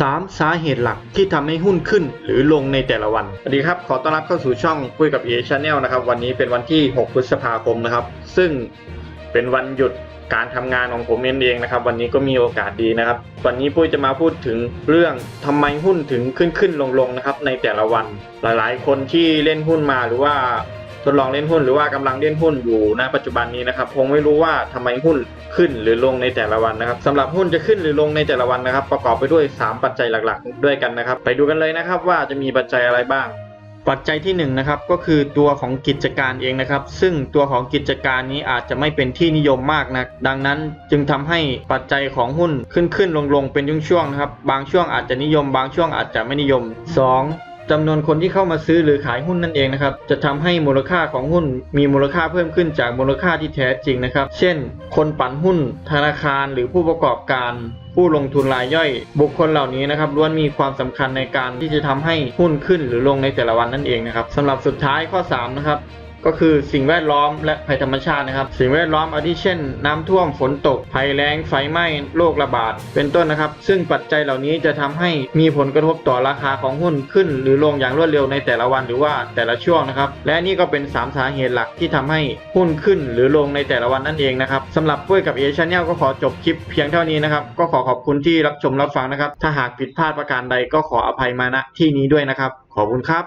3 สาเหตุหลักที่ทำให้หุ้นขึ้นหรือลงในแต่ละวัน สวัสดีครับ ขอต้อนรับเข้าสู่ช่องคุยกับเอชแนลนะครับ วันนี้เป็นวันที่ 6 พฤษภาคมนะครับ ซึ่งเป็นวันหยุดการทำงานของผมเองนะครับ วันนี้ก็มีโอกาสดีนะครับ วันนี้ปุ้ยจะมาพูดถึงเรื่องทำไมหุ้นถึงขึ้นขึ้นลงลงนะครับในแต่ละวัน หลายๆ คนที่เล่นหุ้นมาหรือว่า ทดลองเล่นหุ้นหรือว่ากำลังเล่นหุ้นอยู่ณปัจจุบันนี้นะครับคงไม่รู้ว่าทำไมหุ้นขึ้นหรือลงในแต่ละวันนะครับสำหรับหุ้นจะขึ้นหรือลงในแต่ละวันนะครับ ประกอบไปด้วย 3 ปัจจัยหลักๆ ด้วยกันนะครับ ไปดูกันเลยนะครับว่าจะมีปัจจัยอะไรบ้างปัจจัยที่1นงนะครับก็คือตัวของกิจการเองนะครับ ซึ่งตัวของกิจการนี้อาจจะไม่เป็นที่นิยมมากนะดังนั้นจึงทำให้ปัจจัยของหุ้นขึ้นขึ้นลงลงเป็นช่วงๆนะครับ บางช่วงอาจจะนิยม บางช่วงอาจจะไม่นิยม 2. จำนวนคนที่เข้ามาซื้อหรือขายหุ้นนั่นเองนะครับ จะทำให้มูลค่าของหุ้นมีมูลค่าเพิ่มขึ้นจากมูลค่าที่แท้จริงนะครับ เช่น คนปั่นหุ้น ธนาคาร หรือผู้ประกอบการ ผู้ลงทุนรายย่อย บุคคลเหล่านี้นะครับล้วนมีความสำคัญในการที่จะทำให้หุ้นขึ้นหรือลงในแต่ละวันนั่นเองนะครับสำหรับสุดท้ายข้อ3นะครับ ก็คือสิ่งแวดล้อมและภัยธรรมชาตินะครับ สิ่งแวดล้อมอาทิเช่น น้ำท่วมฝนตก ภัยแล้งไฟไหม้โรคระบาด เป็นต้นนะครับ ซึ่งปัจจัยเหล่านี้จะทำให้มีผลกระทบต่อราคาของหุ้นขึ้น หรือลงอย่างรวดเร็วในแต่ละวันหรือว่าแต่ละช่วงนะครับ และนี่ก็เป็น 3 สาเหตุหลักที่ทำให้หุ้นขึ้น หรือลงในแต่ละวันนั่นเองนะครับสำหรับปุ้ยกับเอชแนลก็ขอจบคลิปเพียงเท่านี้นะครับก็ขอขอบคุณที่รับชมรับฟังนะครับ ถ้าหากผิดพลาดประการใดก็ขออภัยมาณที่นี้ด้วยนะครับ ขอบคุณครับ